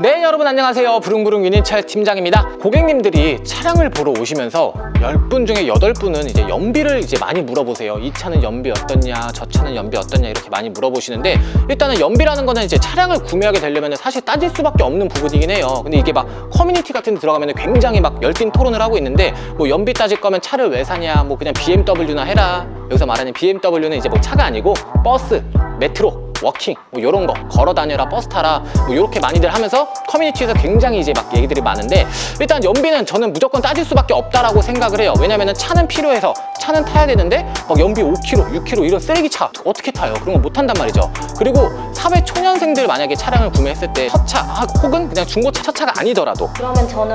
네 여러분 안녕하세요. 부릉부릉 유니철 팀장입니다. 고객님들이 차량을 보러 오시면서 10분 중에 8분은 이제 연비를 이제 많이 물어보세요. 이 차는 연비 어떻냐 저 차는 연비 어떻냐 이렇게 많이 물어보시는데 일단은 연비라는 거는 이제 차량을 구매하게 되려면 사실 따질 수밖에 없는 부분이긴 해요. 근데 이게 막 커뮤니티 같은 데 들어가면 굉장히 막 열띤 토론을 하고 있는데 뭐 연비 따질 거면 차를 왜 사냐 뭐 그냥 BMW나 해라. 여기서 말하는 BMW는 이제 뭐 차가 아니고 버스 메트로 워킹 뭐 이런 거 걸어 다녀라 버스 타라 뭐 이렇게 많이들 하면서 커뮤니티에서 굉장히 이제 막 얘기들이 많은데 일단 연비는 저는 무조건 따질 수밖에 없다라고 생각을 해요 왜냐면은 차는 필요해서 차는 타야 되는데 막 연비 5km, 6km 이런 쓰레기 차 어떻게 타요? 그런 거못 탄단 말이죠 그리고 사회 초년생들 만약에 차량을 구매했을 때 첫차 아, 혹은 그냥 중고차 첫 차가 아니더라도 그러면 저는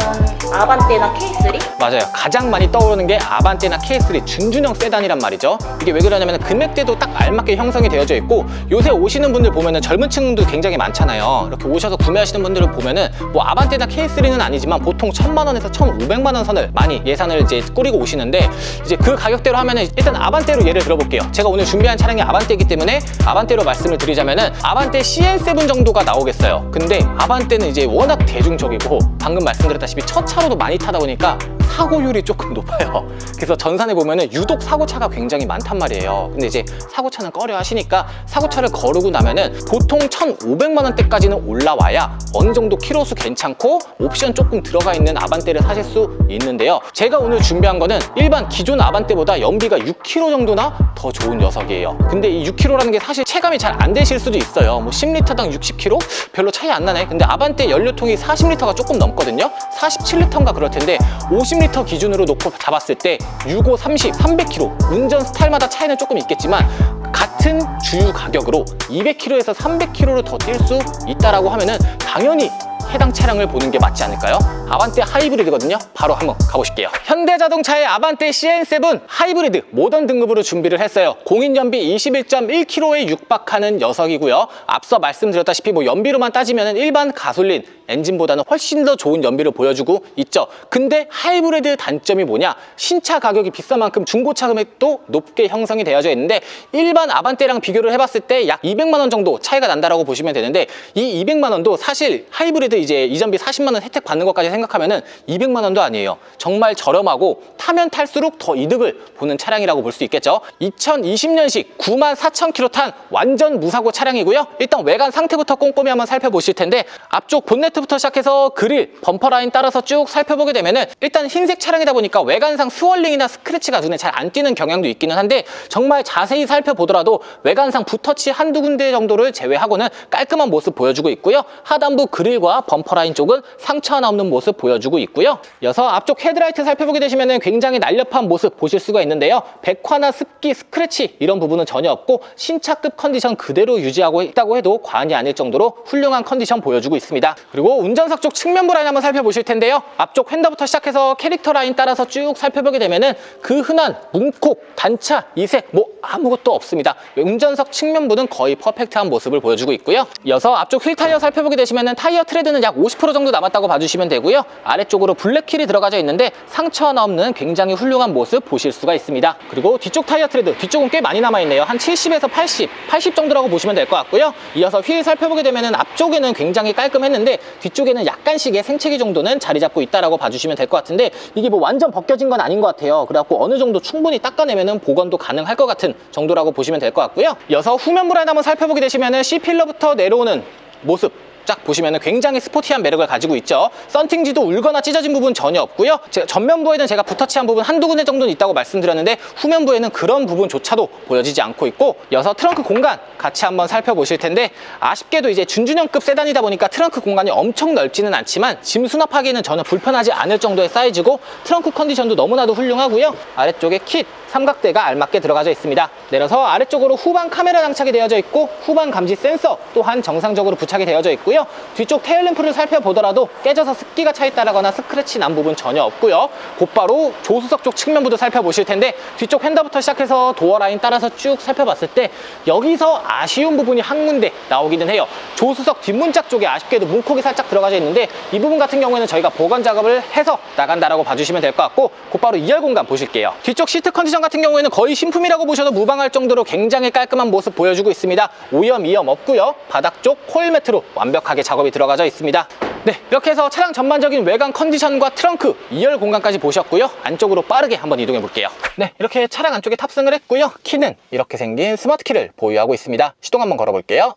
아반떼나 K3? 맞아요. 가장 많이 떠오르는 게 아반떼나 K3 준준형 세단이란 말이죠. 이게 왜 그러냐면 금액대도 딱 알맞게 형성이 되어져 있고 요새 오시는 분들 보면은 젊은 층도 굉장히 많잖아요. 이렇게 오셔서 구매하시는 분들을 보면은 뭐 아반떼나 K3는 아니지만 보통 천만 원에서 천오백만 원 선을 많이 예산을 이제 꾸리고 오시는데 이제 그 가격대로 하면은 일단 아반떼로 예를 들어볼게요. 제가 오늘 준비한 차량이 아반떼이기 때문에 아반떼로 말씀을 드리자면은 아반떼 CN7 정도가 나오겠어요. 근데 아반떼는 이제 워낙 대중적이고 방금 말씀드렸다시피 첫 차로도 많이 타다 보니까 사고율이 조금 높아요. 그래서 전산에 보면 은 유독 사고차가 굉장히 많단 말이에요. 근데 이제 사고차는 꺼려 하시니까 사고차를 거르고 나면 은 보통 1,500만 원대까지는 올라와야 어느 정도 키로수 괜찮고 옵션 조금 들어가 있는 아반떼를 사실 수 있는데요. 제가 오늘 준비한 거는 일반 기존 아반떼보다 연비가 6km 정도나 더 좋은 녀석이에요. 근데 이 6km라는 게 사실 체감이 잘 안 되실 수도 있어요. 뭐 10리터당 60km? 별로 차이 안 나네. 근데 아반떼 연료통이 40리터가 조금 넘거든요. 47리터인가 그럴 텐데 50 리터 기준으로 놓고 잡았을 때 65, 30, 300km 운전 스타일마다 차이는 조금 있겠지만 같은 주유 가격으로 200km에서 300km를 더 뛸 수 있다라고 하면은 당연히 해당 차량을 보는 게 맞지 않을까요? 아반떼 하이브리드거든요. 바로 한번 가보실게요. 현대자동차의 아반떼 CN7 하이브리드 모던 등급으로 준비를 했어요. 공인 연비 21.1km에 육박하는 녀석이고요. 앞서 말씀드렸다시피 뭐 연비로만 따지면 일반 가솔린 엔진보다는 훨씬 더 좋은 연비를 보여주고 있죠. 근데 하이브리드 단점이 뭐냐? 신차 가격이 비싼 만큼 중고차 금액도 높게 형성이 되어져 있는데 일반 아반떼랑 비교를 해봤을 때 약 200만 원 정도 차이가 난다라고 보시면 되는데 이 200만 원도 사실 하이브리드 이제 이전비 40만 원 혜택 받는 것까지 생각하면은 200만 원도 아니에요. 정말 저렴하고 타면 탈수록 더 이득을 보는 차량이라고 볼 수 있겠죠. 2020년식 9만 4천 킬로 탄 완전 무사고 차량이고요. 일단 외관 상태부터 꼼꼼히 한번 살펴보실 텐데 앞쪽 본네트부터 시작해서 그릴, 범퍼 라인 따라서 쭉 살펴보게 되면은 일단 흰색 차량이다 보니까 외관상 스월링이나 스크래치가 눈에 잘 안 띄는 경향도 있기는 한데 정말 자세히 살펴보더라도 외관상 붓터치 한두 군데 정도를 제외하고는 깔끔한 모습 보여주고 있고요. 하단부 그릴과 범퍼 라인 쪽은 상처 하나 없는 모습 보여주고 있고요. 이어서 앞쪽 헤드라이트 살펴보게 되시면 굉장히 날렵한 모습 보실 수가 있는데요. 백화나 습기, 스크래치 이런 부분은 전혀 없고 신차급 컨디션 그대로 유지하고 있다고 해도 과언이 아닐 정도로 훌륭한 컨디션 보여주고 있습니다. 그리고 운전석 쪽 측면부 라인 한번 살펴보실 텐데요. 앞쪽 휀더부터 시작해서 캐릭터 라인 따라서 쭉 살펴보게 되면은 그 흔한 문콕, 단차, 이색 뭐 아무것도 없습니다. 운전석 측면부는 거의 퍼펙트한 모습을 보여주고 있고요. 이어서 앞쪽 휠 타이어 살펴보게 되시면은 타이어 트레드 는 약 50% 정도 남았다고 봐주시면 되고요. 아래쪽으로 블랙힐이 들어가져 있는데 상처 없는 굉장히 훌륭한 모습 보실 수가 있습니다. 그리고 뒤쪽 타이어 트레드 뒤쪽은 꽤 많이 남아있네요. 한 70에서 80, 80 정도라고 보시면 될 것 같고요. 이어서 휠 살펴보게 되면은 앞쪽에는 굉장히 깔끔했는데 뒤쪽에는 약간씩의 생채기 정도는 자리 잡고 있다라고 봐주시면 될 것 같은데 이게 뭐 완전 벗겨진 건 아닌 것 같아요. 그래갖고 어느 정도 충분히 닦아내면은 복원도 가능할 것 같은 정도라고 보시면 될 것 같고요. 이어서 후면부 라인 한번 살펴보게 되시면은 C필러부터 내려오는 모습 쫙 보시면 굉장히 스포티한 매력을 가지고 있죠. 썬팅지도 울거나 찢어진 부분 전혀 없고요. 제가 전면부에는 제가 붓터치한 부분 한두 군데 정도는 있다고 말씀드렸는데 후면부에는 그런 부분조차도 보여지지 않고 있고 여서 트렁크 공간 같이 한번 살펴보실 텐데 아쉽게도 이제 준준형급 세단이다 보니까 트렁크 공간이 엄청 넓지는 않지만 짐 수납하기에는 전혀 불편하지 않을 정도의 사이즈고 트렁크 컨디션도 너무나도 훌륭하고요. 아래쪽에 킷 삼각대가 알맞게 들어가져 있습니다. 내려서 아래쪽으로 후방 카메라 장착이 되어져 있고 후방 감지 센서 또한 정상적으로 부착이 되어져 있고요. 뒤쪽 테일램프를 살펴보더라도 깨져서 습기가 차 있다거나 스크래치 난 부분 전혀 없고요. 곧바로 조수석 쪽 측면부도 살펴보실 텐데 뒤쪽 휀더부터 시작해서 도어 라인 따라서 쭉 살펴봤을 때 여기서 아쉬운 부분이 한 군데 나오기는 해요. 조수석 뒷문짝 쪽에 아쉽게도 문콕이 살짝 들어가져 있는데 이 부분 같은 경우에는 저희가 보관 작업을 해서 나간다라고 봐주시면 될 것 같고 곧바로 2열 공간 보실게요. 뒤쪽 시트 컨디션 같은 경우에는 거의 신품이라고 보셔도 무방할 정도로 굉장히 깔끔한 모습 보여주고 있습니다. 오염, 이염 없고요. 바닥 쪽 코일 매트로 완벽 하게 작업이 들어가져 있습니다. 네, 이렇게 해서 차량 전반적인 외관 컨디션과 트렁크, 2열 공간까지 보셨고요. 안쪽으로 빠르게 한번 이동해 볼게요. 네, 이렇게 차량 안쪽에 탑승을 했고요. 키는 이렇게 생긴 스마트 키를 보유하고 있습니다. 시동 한번 걸어 볼게요.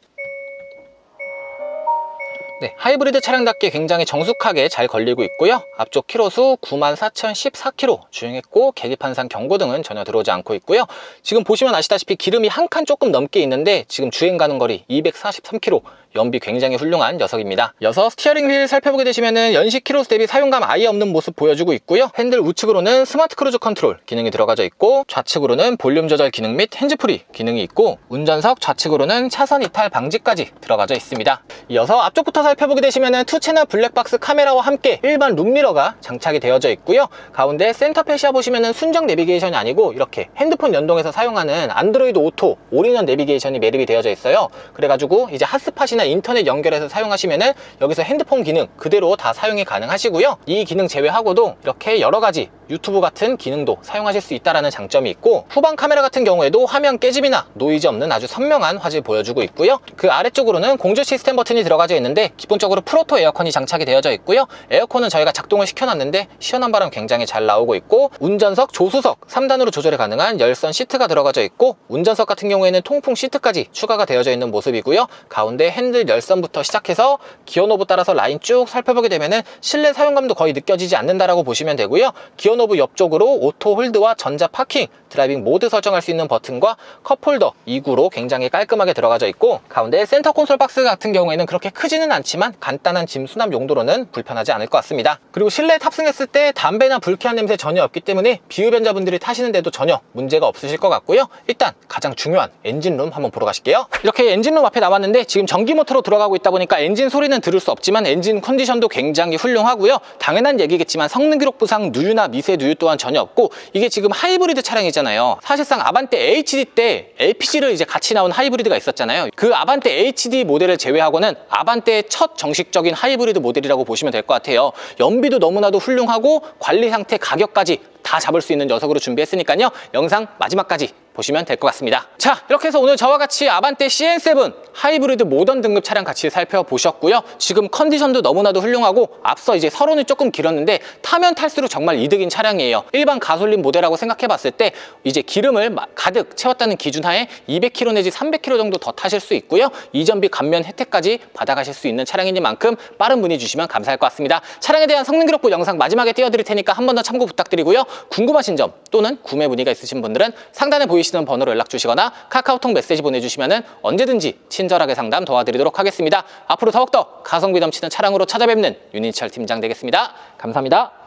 네, 하이브리드 차량답게 굉장히 정숙하게 잘 걸리고 있고요. 앞쪽 키로수 94,014km 주행했고 계기판상 경고등은 전혀 들어오지 않고 있고요. 지금 보시면 아시다시피 기름이 한 칸 조금 넘게 있는데 지금 주행 가는 거리 243km 연비 굉장히 훌륭한 녀석입니다. 이어서 스티어링 휠 살펴보게 되시면은 연식 키로수 대비 사용감 아예 없는 모습 보여주고 있고요. 핸들 우측으로는 스마트 크루즈 컨트롤 기능이 들어가져 있고 좌측으로는 볼륨 조절 기능 및 핸즈프리 기능이 있고 운전석 좌측으로는 차선 이탈 방지까지 들어가져 있습니다. 이어서 앞쪽부터 살펴보게 되시면은 투 채널 블랙박스 카메라와 함께 일반 룩미러가 장착이 되어져 있고요. 가운데 센터 패시아 보시면은 순정 내비게이션이 아니고 이렇게 핸드폰 연동해서 사용하는 안드로이드 오토 올인원 내비게이션이 매립이 되어져 있어요. 그래가지고 이제 핫스팟이나 인터넷 연결해서 사용하시면은 여기서 핸드폰 기능 그대로 다 사용이 가능하시고요. 이 기능 제외하고도 이렇게 여러 가지 유튜브 같은 기능도 사용하실 수 있다라는 장점이 있고 후방 카메라 같은 경우에도 화면 깨짐이나 노이즈 없는 아주 선명한 화질 보여주고 있고요. 그 아래쪽으로는 공조 시스템 버튼이 들어가져 있는데 기본적으로 프로토 에어컨이 장착이 되어져 있고요. 에어컨은 저희가 작동을 시켜놨는데 시원한 바람 굉장히 잘 나오고 있고 운전석, 조수석 3단으로 조절이 가능한 열선 시트가 들어가져 있고 운전석 같은 경우에는 통풍 시트까지 추가가 되어져 있는 모습이고요. 가운데 핸들 열선부터 시작해서 기어 노브 따라서 라인 쭉 살펴보게 되면은 실내 사용감도 거의 느껴지지 않는다라고 보시면 되고요. 기어 노브 옆쪽으로 오토 홀드와 전자 파킹, 드라이빙 모드 설정할 수 있는 버튼과 컵홀더 2구로 굉장히 깔끔하게 들어가져 있고 가운데 센터 콘솔 박스 같은 경우에는 그렇게 크지는 않지만 간단한 짐 수납 용도로는 불편하지 않을 것 같습니다. 그리고 실내에 탑승했을 때 담배나 불쾌한 냄새 전혀 없기 때문에 비흡연자분들이 타시는데도 전혀 문제가 없으실 것 같고요. 일단 가장 중요한 엔진룸 한번 보러 가실게요. 이렇게 엔진룸 앞에 나왔는데 지금 전기 모터 로 들어가고 있다 보니까 엔진 소리는 들을 수 없지만 엔진 컨디션도 굉장히 훌륭하고요. 당연한 얘기겠지만 성능 기록 부상 누유나 미세 누유 또한 전혀 없고 이게 지금 하이브리드 차량이잖아요. 사실상 아반떼 HD 때 LPG를 이제 같이 나온 하이브리드가 있었잖아요. 그 아반떼 HD 모델을 제외하고는 아반떼의 첫 정식적인 하이브리드 모델이라고 보시면 될 것 같아요. 연비도 너무나도 훌륭하고 관리 상태 가격까지 다 잡을 수 있는 녀석으로 준비했으니까요. 영상 마지막까지 보시면 될 것 같습니다. 자, 이렇게 해서 오늘 저와 같이 아반떼 CN7 하이브리드 모던 등급 차량 같이 살펴보셨고요. 지금 컨디션도 너무나도 훌륭하고 앞서 이제 서론이 조금 길었는데 타면 탈수록 정말 이득인 차량이에요. 일반 가솔린 모델하고 생각해 봤을 때 이제 기름을 마- 가득 채웠다는 기준 하에 200km 내지 300km 정도 더 타실 수 있고요. 이전비 감면 혜택까지 받아가실 수 있는 차량이니만큼 빠른 문의 주시면 감사할 것 같습니다. 차량에 대한 성능 기록부 영상 마지막에 띄워드릴 테니까 한 번 더 참고 부탁드리고요. 궁금하신 점 또는 구매 문의가 있으신 분들은 상단에 보이시는 번호로 연락 주시거나 카카오톡 메시지 보내주시면 언제든지 친절하게 상담 도와드리도록 하겠습니다. 앞으로 더욱더 가성비 넘치는 차량으로 찾아뵙는 윤인철 팀장 되겠습니다. 감사합니다.